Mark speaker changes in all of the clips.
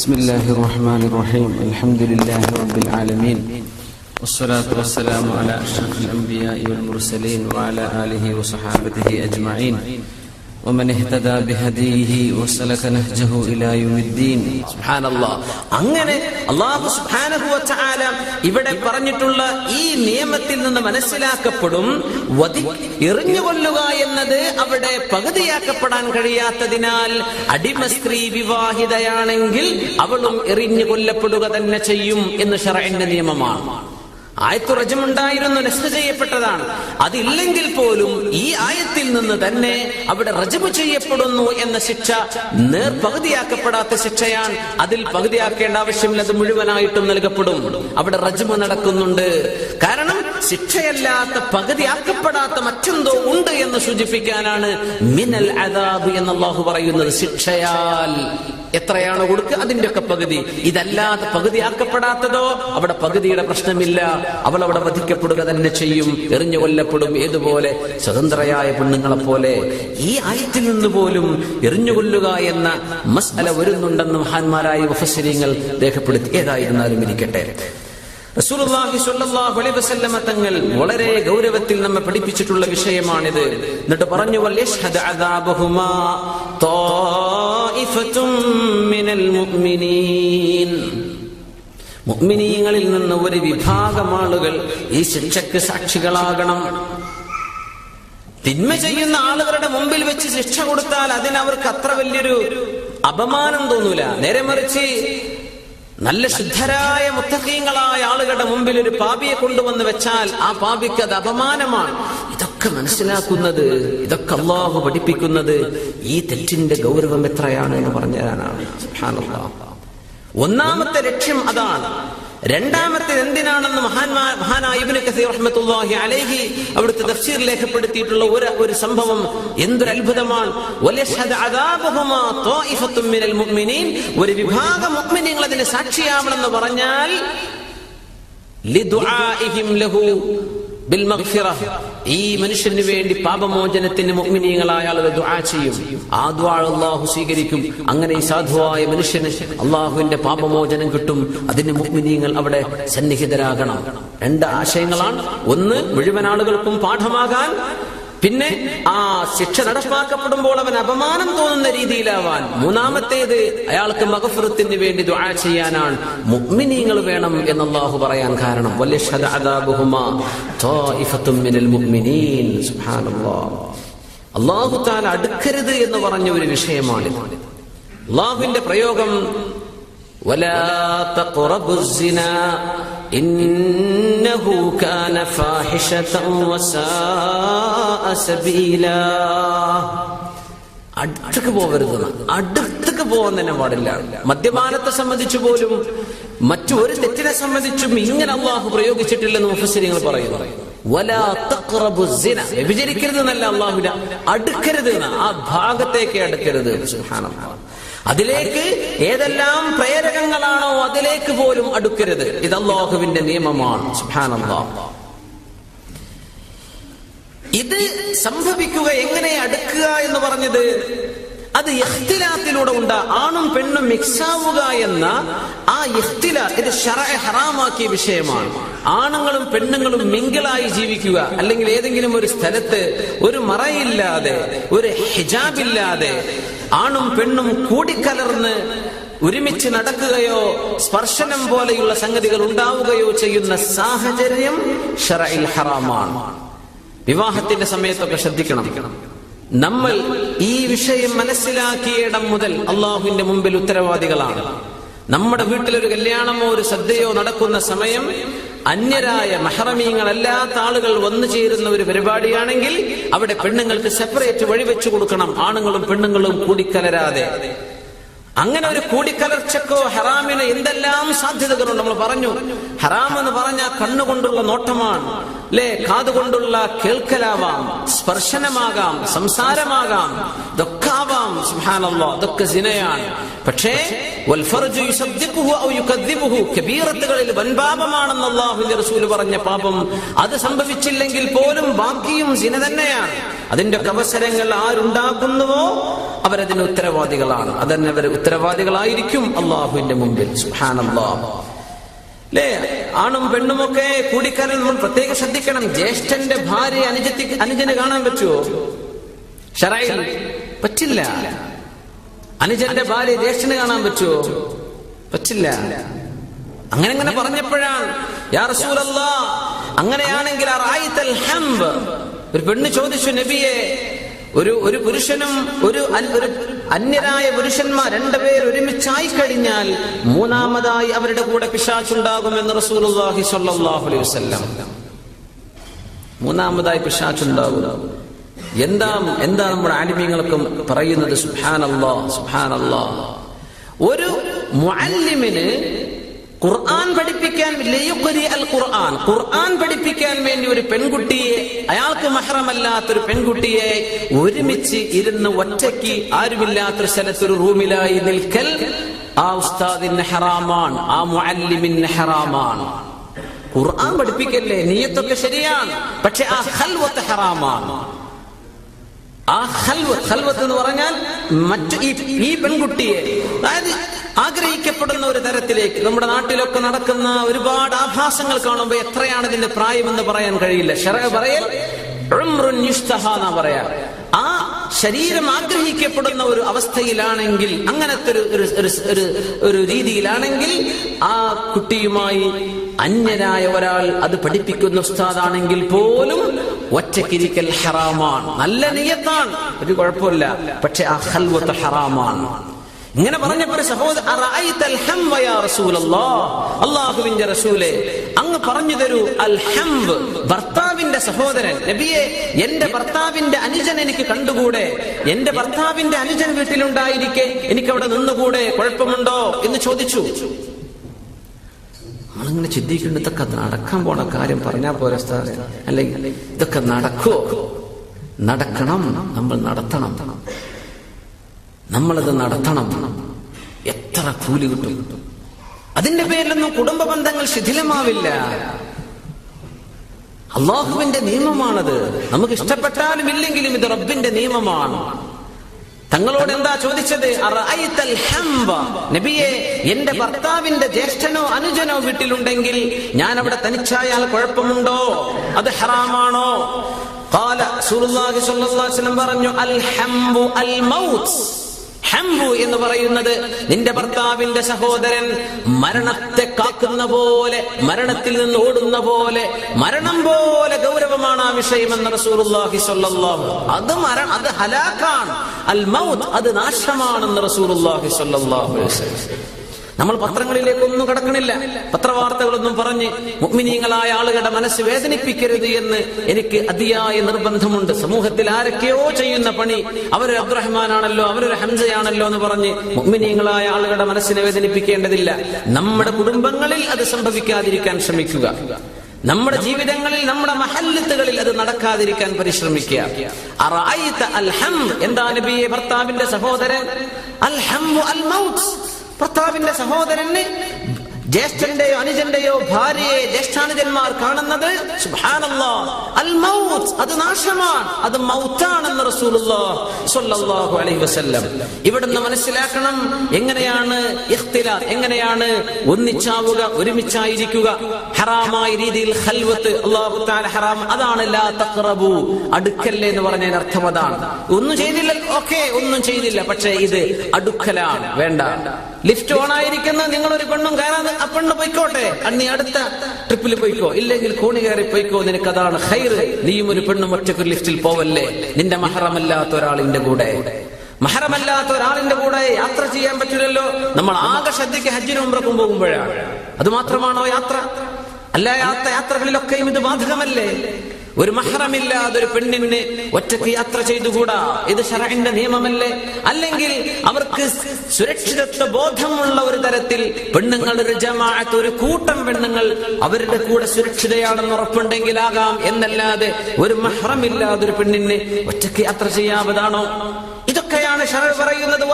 Speaker 1: بسم الله الرحمن الرحيم. الحمد لله رب العالمين. والصلاة والسلام على أشرف الأنبياء والمرسلين وعلى آله وصحابته أجمعين. ومن اهتدى بهديه وسلك نهجه إلى يوم الدين
Speaker 2: സുബ്ഹാനല്ലാ. അങ്ങനെ അള്ളാഹു സുബ്ഹാനഹുവ ഇവിടെ പറഞ്ഞിട്ടുള്ള ഈ നിയമത്തിൽ നിന്ന് മനസ്സിലാക്കപ്പെടും വധി എറിഞ്ഞുകൊല്ലുക എന്നത് അവിടെ പകുതിയാക്കപ്പെടാൻ കഴിയാത്തതിനാൽ അടിമ സ്ത്രീ വിവാഹിതയാണെങ്കിൽ അവളും എറിഞ്ഞു കൊല്ലപ്പെടുക തന്നെ ചെയ്യും എന്ന് ഷറന്റെ നിയമമാണ് ആയത്തു റജമുണ്ടായിരുന്നു നസ്ത ചെയ്യപ്പെട്ടതാണ്. അതില്ലെങ്കിൽ പോലും ഈ ആയത്തിൽ നിന്ന് തന്നെ അവിടെ റജമു ചെയ്യപ്പെടുന്നു എന്ന ശിക്ഷ നേർ പകുതിയാക്കപ്പെടാത്ത ശിക്ഷയാണ്. അതിൽ പകുതിയാക്കേണ്ട ആവശ്യമില്ല അത് മുഴുവനായിട്ടും നൽകപ്പെടും. അവിടെ റജമു നടക്കുന്നുണ്ട്. കാരണം ശിക്ഷയല്ലാത്ത പകുതിയാക്കപ്പെടാത്ത മറ്റെന്തോ ഉണ്ട് എന്ന് സൂചിപ്പിക്കാനാണ് മിനൽ അദാബ് എന്ന് അള്ളാഹു പറയുന്നത്. ശിക്ഷയാൽ എത്രയാണോ കൊടുക്കുക അതിന്റെ ഒക്കെ പകുതി. ഇതല്ലാതെ പകുതിയാക്കപ്പെടാത്തതോ അവിടെ പകുതിയുടെ പ്രശ്നമില്ല. അവൾ അവിടെ വധിക്കപ്പെടുക തന്നെ ചെയ്യും. എറിഞ്ഞു കൊല്ലപ്പെടും ഏതുപോലെ സ്വതന്ത്രയായ പെണ്ണുങ്ങളെ പോലെ. ഈ ആയത്തിൽ നിന്ന് പോലും എറിഞ്ഞു കൊല്ലുക എന്ന മസ്അല വരുന്നുണ്ടെന്ന് മഹാന്മാരായ വഫസര്യങ്ങൾ രേഖപ്പെടുത്തി. ഏതായിരുന്നാലും ഇരിക്കട്ടെ. റസൂലുള്ളാഹി സ്വല്ലല്ലാഹു അലൈഹി വസല്ലമ തങ്ങൾ വളരെ ഗൗരവത്തിൽ നമ്മെ പഠിപ്പിച്ചിട്ടുള്ള വിഷയമാണിത്. എന്നിട്ട് പറഞ്ഞു വൽ യഷ്ഹദ അദാബഹുമാ ത്വായിഫത്തും മിനൽ മുഅ്മിനീൻ. മുഅ്മിനീങ്ങളിൽ നിന്ന് ഒരു വിഭാഗം ആളുകൾ ഈ ശിക്ഷയ്ക്ക് സാക്ഷികളാകണം. തിന്മ ചെയ്യുന്ന ആളുകളുടെ മുമ്പിൽ വെച്ച് ശിക്ഷ കൊടുത്താൽ അതിനവർക്ക് അത്ര വലിയൊരു അപമാനം തോന്നൂല. നേരെ മറിച്ച് നല്ല ശുദ്ധരായ മുത്തഹീങ്ങളായ ആളുകളുടെ മുമ്പിൽ ഒരു പാപിയെ കൊണ്ടുവന്ന് വെച്ചാൽ ആ പാപിക്ക് അത് അപമാനമാണ്. ഇതൊക്കെ മനസ്സിലാക്കുന്നത് ഇതൊക്കെ അള്ളാഹു പഠിപ്പിക്കുന്നത് ഈ തെറ്റിന്റെ ഗൗരവം എത്രയാണ് എന്ന് പറഞ്ഞു തരാനാണ്. ഒന്നാമത്തെ ലക്ഷ്യം അതാണ്. രണ്ടാമത്തെ എന്തിനാണെന്ന് മഹാന്മാ മഹാനായ ഇബ്നു കസീർ റഹ്മത്തുള്ളാഹി അലൈഹി അവിടുത്തെ തഫ്സീർ രേഖപ്പെടുത്തിയിട്ടുള്ള ഒരു ഒരു സംഭവം. എന്തൊരു അത്ഭുതമാണ് ഒരു വിഭാഗം മുഅ്മിനീങ്ങൾ അതിന് സാക്ഷിയാവണമെന്ന് പറഞ്ഞാൽ ബിൽ ഈ മനുഷ്യന് വേണ്ടി പാപമോചനത്തിന് മുഗ്മിനീയങ്ങളായ ആളുകൾ ദുആ ചെയ്യും. ആ ദുആ അല്ലാഹു സ്വീകരിക്കും. അങ്ങനെ ഈ സാധുവായ മനുഷ്യന് അല്ലാഹുവിന്റെ പാപമോചനം കിട്ടും. അതിന് മുഗ്മിനീയങ്ങൾ അവിടെ സന്നിഹിതരാകണം. രണ്ട് ആശയങ്ങളാണ്. ഒന്ന് മുഴുവൻ ആളുകൾക്കും പാഠമാകാൻ. പിന്നെ ആ ശിക്ഷ നടപ്പാക്കപ്പെടുമ്പോൾ അവൻ അപമാനം തോന്നുന്ന രീതിയിലാവാൻ. മൂന്നാമത്തേത് അയാൾക്ക് മകഫുറത്തിന് വേണ്ടി ദുആ ചെയ്യാനാണ്. മുഗ്മിനീങ്ങൾ വേണം എന്ന് പറയാൻ കാരണം. അള്ളാഹു താല അടുക്കരുത് എന്ന് പറഞ്ഞ ഒരു വിഷയമാണ് അള്ളാഹുവിന്റെ പ്രയോഗം ഇന്നഹു കാന ഫാഹിഷതൻ വസാ അടുത്തേക്ക് പോകരുത്. അടുത്തേക്ക് പോകാൻ തന്നെ പാടില്ല. മദ്യപാനത്തെ സംബന്ധിച്ചു പോലും മറ്റു ഒരു തെറ്റിനെ സംബന്ധിച്ചും ഇങ്ങനെ അള്ളാഹു പ്രയോഗിച്ചിട്ടില്ലെന്ന് മുഫസരിങ്ങൾ പറയുന്നു. എന്നല്ല അടുക്കരുത് ആ ഭാഗത്തേക്ക് അടുക്കരുത്. അതിലേക്ക് ഏതെല്ലാം പ്രേരകങ്ങളാണോ അതിലേക്ക് പോലും അടുക്കരുത്. ഇത് അള്ളാഹുവിന്റെ നിയമമാണ്. സുബ്ഹാനല്ലാഹ് ഇത് സംഭവിക്കുക എങ്ങനെ അടുക്കുക എന്ന് പറഞ്ഞത് അത് ഇഖ്തിലാത്തിലൂടെ ഉണ്ട്. ആണും പെണ്ണും മിക്സ് ആവുക എന്ന ആ ഇഖ്തില ഇത് ഷറഅ ഹറാമാക്കിയ വിഷയമാണ്. ആണുങ്ങളും പെണ്ണുങ്ങളും മിങ്കിളായി ജീവിക്കുക. അല്ലെങ്കിൽ ഏതെങ്കിലും ഒരു സ്ഥലത്ത് ഒരു മറയില്ലാതെ ഒരു ഹിജാബില്ലാതെ ആണും പെണ്ണും കൂടിക്കലർന്ന് ഒരുമിച്ച് നടക്കുകയോ സ്പർശനം പോലെയുള്ള സംഗതികൾ ഉണ്ടാവുകയോ ചെയ്യുന്ന സാഹചര്യം ഷറയിൽ ഹറാമാണ്. വിവാഹത്തിന്റെ സമയത്തൊക്കെ ശ്രദ്ധിക്കണം. നമ്മൾ ഈ വിഷയം മനസ്സിലാക്കിയിടം മുതൽ അള്ളാഹുവിന്റെ മുമ്പിൽ ഉത്തരവാദികളാണ്. നമ്മുടെ വീട്ടിലൊരു കല്യാണമോ ഒരു ശ്രദ്ധയോ നടക്കുന്ന സമയം അന്യരായ മഹറമീങ്ങളല്ലാത്ത ആളുകൾ വന്നു ചേരുന്ന ഒരു പരിപാടിയാണെങ്കിൽ അവിടെ പെണ്ണുങ്ങൾക്ക് സെപ്പറേറ്റ് വഴി വെച്ചു കൊടുക്കണം. ആണുങ്ങളും പെണ്ണുങ്ങളും കൂടിക്കലരാതെ. അങ്ങനെ ഒരു കൂടിക്കലർച്ചക്കോ ഹറാമിന് എന്തെല്ലാം സാധ്യതകളുണ്ട് നമ്മൾ പറഞ്ഞു. ഹറാം എന്ന് പറഞ്ഞ കണ്ണുകൊണ്ടുള്ള നോട്ടമാണ്. അല്ലെ കാതുകൊണ്ടുള്ള കേൾക്കലാവാം സ്പർശനമാകാം സംസാരമാകാം ഇതൊക്കെ ഇതൊക്കെ സിനയാണ്. പക്ഷേ കബീറത്തുകളിൽ വൻപാപമാണെന്ന് റസൂൽ പറഞ്ഞ പാപം അത് സംഭവിച്ചില്ലെങ്കിൽ പോലും ബാക്കിയും സിന തന്നെയാണ്. അതിന്റെ ഒക്കെ അവസരങ്ങൾ ആരുണ്ടാക്കുന്നുവോ അവരതിന് ഉത്തരവാദികളാണ്. അതന്നെ അവർ ഉത്തരവാദികളായിരിക്കും അള്ളാഹുവിന്റെ മുമ്പിൽ. ആണും അല്ലേ ആണും പെണ്ണുമൊക്കെ കൂടിക്കാരൻ നമ്മൾ പ്രത്യേകം ശ്രദ്ധിക്കണം. ജ്യേഷ്ഠന്റെ ഭാര്യ അനുജത്തി അനുജനെ കാണാൻ പറ്റുമോ പറ്റില്ല. അനുജന്റെ ഭാര്യ ജ്യേഷ്ഠന് കാണാൻ പറ്റുമോ പറ്റില്ല. അങ്ങനെ അങ്ങനെ പറഞ്ഞപ്പോഴാണ് അങ്ങനെയാണെങ്കിൽ ഒരു പെണ്ണ് ചോദിച്ചു നബിയെ ഒരു ഒരു പുരുഷനും ഒരു അന്യരായ പുരുഷന്മാർ രണ്ടുപേർ ഒരുമിച്ചായി കഴിഞ്ഞാൽ മൂന്നാമതായി അവരുടെ കൂടെ പിശാച്ചുണ്ടാകുമെന്ന് റസൂലുള്ളാഹി സ്വല്ലല്ലാഹു അലൈഹി വസല്ലം. മൂന്നാമതായി പിശാച്ചുണ്ടാകും എന്താ എന്താ നമ്മുടെ ആലിമ്യങ്ങൾക്കും പറയുന്നത്? സുഹാനല്ലാ സുഹാനല്ലാ ഒരു മുഅല്ലിമിന് ഖുർആൻ പഠിപ്പിക്കാൻ അൽ ഖുർആൻ. ഖുർആൻ പഠിപ്പിക്കാൻ വേണ്ടി ഒരു പെൺകുട്ടിയെ അയാൾക്ക് മഹറമല്ലാത്തൊരു പെൺകുട്ടിയെ ഒരുമിച്ച് ഇരുന്ന് ഒറ്റയ്ക്ക് ആരുമില്ലാത്തൊരു സ്ഥലത്തൊരു റൂമിലായി നിൽക്കൽ ആ ഉസ്താദിന് ഹറാമാണ് ആ മുഅല്ലിമിന് ഹറാമാണ്. ഖുർആൻ പഠിപ്പിക്കല്ലേ? നീയത്തൊക്കെ ശരിയാണ്. പക്ഷെ ആ ഹൽവത്ത് ഹറാമാണ്. ആ ഹൽവത്ത് ഹൽവത്ത് എന്ന് പറഞ്ഞാൽ മറ്റു ഈ പെൺകുട്ടിയെ. അതായത് ആഗ്രഹിക്കപ്പെടുന്ന ഒരു തരത്തിലേക്ക് നമ്മുടെ നാട്ടിലൊക്കെ നടക്കുന്ന ഒരുപാട് ആഭാസങ്ങൾ കാണുമ്പോൾ എത്രയാണ് ഇതിന്റെ പ്രായമെന്ന് പറയാൻ കഴിയില്ല. പറയൽ പറയാ. ആ ശരീരം ആഗ്രഹിക്കപ്പെടുന്ന ഒരു അവസ്ഥയിലാണെങ്കിൽ അങ്ങനത്തെ ഒരു ഒരു ഒരു രീതിയിലാണെങ്കിൽ ആ കുട്ടിയുമായി അന്യനായ ഒരാൾ അത് പഠിപ്പിക്കുന്ന ഉസ്താദാണെങ്കിൽ പോലും ഒറ്റക്കിരിക്കൽ ഹറാമാണ്. നല്ല നിയത്താണ്. ഒരു കുഴപ്പമില്ല. പക്ഷെ ആ ഹൽവത്ത് ഹറാമാണ്. ഇങ്ങനെ പറഞ്ഞപ്പോൾ അല്ലാഹുവിന്റെ റസൂലേ അങ്ങ് പറഞ്ഞു തരൂ അൽഹംബ് ഭർത്താവിന്റെ സഹോദരൻ. നബിയെ എന്റെ ഭർത്താവിന്റെ അനുജൻ എനിക്ക് കണ്ടുകൂടെ? എന്റെ ഭർത്താവിന്റെ അനുജൻ വീട്ടിലുണ്ടായിരിക്കെ എനിക്ക് അവിടെ നിന്നുകൂടെ? കുഴപ്പമുണ്ടോ? എന്ന് ചോദിച്ചു. നമ്മളിങ്ങനെ ചിന്തിക്കേണ്ട ഇതൊക്കെ നടക്കാൻ പോണ കാര്യം പറഞ്ഞാൽ പോരാ അല്ലെങ്കിൽ ഇതൊക്കെ നടക്കോ? നടക്കണം നമ്മൾ നടത്തണം. നമ്മളത് നടത്തണം. എത്ര കൂലി കിട്ടും? അതിന്റെ പേരിലൊന്നും കുടുംബ ബന്ധങ്ങൾ ശിഥിലമാവില്ല. അള്ളാഹുവിന്റെ നിയമമാണത്. നമുക്ക് ഇഷ്ടപ്പെട്ടാലും ഇല്ലെങ്കിലും ഇത് റബ്ബിന്റെ നിയമമാണ്. തങ്ങളോട് എന്താ ചോദിച്ചത്? നബിയെ എന്റെ ഭർത്താവിന്റെ ജ്യേഷ്ഠനോ അനുജനോ വീട്ടിലുണ്ടെങ്കിൽ ഞാൻ അവിടെ തനിച്ചായാൽ കുഴപ്പമുണ്ടോ? അത് ഹറാമാണോ? പറഞ്ഞു അൽ ഹംബു അൽ മൗത്ത്. ഹംബു എന്ന് പറയുന്നത് നിന്റെ ഭർത്താവിന്റെ സഹോദരൻ മരണത്തെ കാക്കുന്ന പോലെ മരണത്തിൽ നിന്ന് ഓടുന്ന പോലെ മരണം പോലെ ഗൗരവമാണ് ആ വിഷയം എന്ന് റസൂലുള്ളാഹി സ്വല്ലല്ലാഹു അത് മരണം അത് ഹലാക്കാണ്. അൽ മൗത്ത് അത് നാശമാണെന്ന് റസൂലുള്ളാഹി സ്വല്ലല്ലാഹു നമ്മൾ പത്രങ്ങളിലേക്കൊന്നും കടക്കണില്ല. പത്രവാർത്തകളൊന്നും പറഞ്ഞ് മുഗ്മിനീങ്ങളായ ആളുകളുടെ മനസ്സ് വേദനിപ്പിക്കരുത് എന്ന് എനിക്ക് അതിയായ നിർബന്ധമുണ്ട്. സമൂഹത്തിൽ ആരൊക്കെയോ ചെയ്യുന്ന പണി അവരൊരു അബ്ദുറഹ്മാനാണല്ലോ അവരൊരു ഹംസയാണല്ലോ എന്ന് പറഞ്ഞ് മുഗ്മിനീങ്ങളായ ആളുകളുടെ മനസ്സിനെ വേദനിപ്പിക്കേണ്ടതില്ല. നമ്മുടെ കുടുംബങ്ങളിൽ അത് സംഭവിക്കാതിരിക്കാൻ ശ്രമിക്കുക. നമ്മുടെ ജീവിതങ്ങളിൽ നമ്മുടെ മഹല്ലത്തുകളിൽ അത് നടക്കാതിരിക്കാൻ പരിശ്രമിക്കുക. എന്താ നബിയെ ഭർത്താവിന്റെ സഹോദരൻ? അൽ ഭർത്താവിന്റെ സഹോദരന് ജ്യേഷ്ഠന്റെയോ അനുജന്റെയോ ഭാര്യയെ ജ്യേഷ്ഠാനുജന്മാർ കാണുന്നത് അൽ മൗത്ത് അത് നാശമാണ് അത് മൗത്താണെന്ന് റസൂലുള്ളാഹ് അലൈഹി വസല്ലം. ഇവിടുന്ന് മനസ്സിലാക്കണം എങ്ങനെയാണ് എങ്ങനെയാണ് ഒന്നിച്ചാവുക ഒരുമിച്ചായിരിക്കുക. ഹറാമായ രീതിയിൽ ഖൽവത്ത് അല്ലാഹു തആല ഹറാം അതാണ് ലാ അടുക്കല്ലേ എന്ന് പറഞ്ഞതിന് അർത്ഥം അതാണ്. ഒന്നും ചെയ്തില്ല ഓക്കെ ഒന്നും ചെയ്തില്ല പക്ഷേ ഇത് അടുക്കലാണ് വേണ്ട. ലിഫ്റ്റ് ഓൺ ആയിരിക്കുന്ന നിങ്ങൾ ഒരു പെണ്ണും കയറാതെ ആ പെണ്ണ് പൊയ്ക്കോട്ടെ. അണ്ണി അടുത്ത ട്രിപ്പിൽ പോയിക്കോ. ഇല്ലെങ്കിൽ കോണി കയറി പോയിക്കോ. നിനക്ക് അതാണ് ഹൈർ നീയും ഒരു പെണ്ണും ഒറ്റയ്ക്ക് ലിഫ്റ്റിൽ പോവല്ലേ? നിന്റെ മഹറമല്ലാത്ത ഒരാളിന്റെ കൂടെ. മഹറമല്ലാത്ത ഒരാളിന്റെ കൂടെ യാത്ര ചെയ്യാൻ പറ്റില്ലല്ലോ. നമ്മൾ ആകെ ശ്രദ്ധയ്ക്ക് ഹജ്ജിനും ഉംറക്കും പോകുമ്പോഴാണ്. അത് മാത്രമാണോ യാത്ര? അല്ലാത്ത യാത്ര യാത്രകളിലൊക്കെയും ഇത് ബാധകമല്ലേ? ഒരു മഹറമില്ലാതെ ഒരു പെണ്ണിന് ഒറ്റയ്ക്ക് യാത്ര ചെയ്തുകൂടാ? ഇത് ഷറഹിന്റെ നിയമമല്ലേ? അല്ലെങ്കിൽ അവർക്ക് സുരക്ഷിതത്വ ബോധമുള്ള ഒരു തരത്തിൽ പെണ്ണുങ്ങൾ ഒരു ജമാഅത്ത് ഒരു കൂട്ടം പെണ്ണുങ്ങൾ അവരുടെ കൂടെ സുരക്ഷിതയാണെന്ന് ഉറപ്പുണ്ടെങ്കിലാകാം. എന്നല്ലാതെ ഒരു മഹറമില്ലാതെ ഒരു പെണ്ണിന് ഒറ്റയ്ക്ക് യാത്ര ചെയ്യാവതാണോ? അവിടെയാണ് ഷറ പറയുന്നത്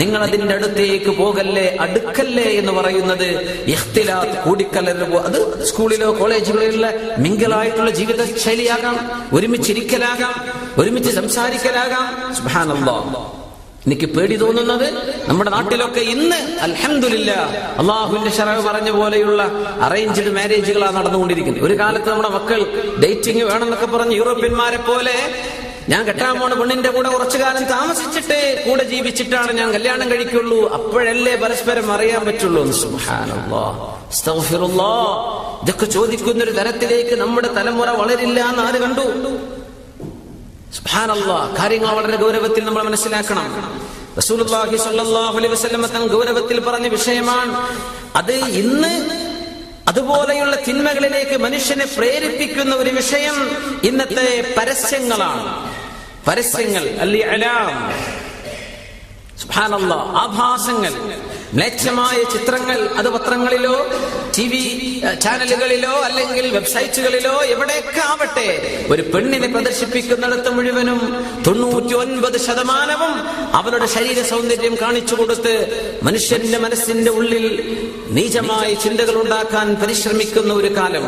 Speaker 2: നിങ്ങൾ അതിന്റെ അടുത്തേക്ക് പോകല്ലേ അടുക്കല്ലേ എന്ന് പറയുന്നത് ഇഖ്തിലാത്ത് കൂടിക്കലര് അത് സ്കൂളിലോ കോളേജുകളിലുള്ള മിങ്കലായിട്ടുള്ള ജീവിത ശൈലിയാകാം ഒരുമിച്ചിരിക്കലാകാം ഒരുമിച്ച് സംസാരിക്കലാകാം. സുബ്ഹാനല്ലാഹ് എനിക്ക് പേടി തോന്നുന്നത് നമ്മുടെ നാട്ടിലൊക്കെ ഇന്ന് അൽഹംദുലില്ല അള്ളാഹുവിന്റെ ഷറവ് പറഞ്ഞ പോലെയുള്ള അറേഞ്ച്ഡ് മാരേജുകളാണ് നടന്നുകൊണ്ടിരിക്കുന്നത്. ഒരു കാലത്ത് നമ്മുടെ മക്കൾ ഡേറ്റിംഗ് വേണമെന്നൊക്കെ പറഞ്ഞ് യൂറോപ്യന്മാരെ പോലെ ഞാൻ കെട്ടാൻ പോണ പെണ്ണിന്റെ കൂടെ കുറച്ചു കാലം താമസിച്ചിട്ട് കൂടെ ജീവിച്ചിട്ടാണ് ഞാൻ കല്യാണം കഴിക്കുള്ളൂ. അപ്പോഴല്ലേ പരസ്പരം അറിയാൻ പറ്റുള്ളൂ. ഇതൊക്കെ ചോദിക്കുന്ന ഒരു തരത്തിലേക്ക് നമ്മുടെ തലമുറ വളരില്ല എന്ന് ആര് കണ്ടു? കാര്യങ്ങൾ വളരെ ഗൗരവത്തിൽ നമ്മൾ മനസ്സിലാക്കണം. റസൂലുള്ളാഹി സ്വല്ലല്ലാഹു അലൈഹി തൻ ഗൗരവത്തിൽ പറഞ്ഞ വിഷയമാണ്. അത് ഇന്ന് അതുപോലെയുള്ള തിന്മകളിലേക്ക് മനുഷ്യനെ പ്രേരിപ്പിക്കുന്ന ഒരു വിഷയം ഇന്നത്തെ പരസ്യങ്ങളാണ്. പരസ്യങ്ങൾ ആഭാസങ്ങൾ മ്ലേച്ഛമായ ചിത്രങ്ങൾ അത് പത്രങ്ങളിലോ ടി വി ചാനലുകളിലോ അല്ലെങ്കിൽ വെബ്സൈറ്റുകളിലോ എവിടെയൊക്കെ ആവട്ടെ ഒരു പെണ്ണിനെ പ്രദർശിപ്പിക്കുന്നിടത്ത് മുഴുവനും തൊണ്ണൂറ്റി ഒൻപത് ശതമാനവും അവരുടെ ശരീര സൗന്ദര്യം കാണിച്ചു കൊടുത്ത് മനുഷ്യന്റെ മനസ്സിന്റെ ഉള്ളിൽ നീചമായ ചിന്തകൾ ഉണ്ടാക്കാൻ പരിശ്രമിക്കുന്ന ഒരു കാലം.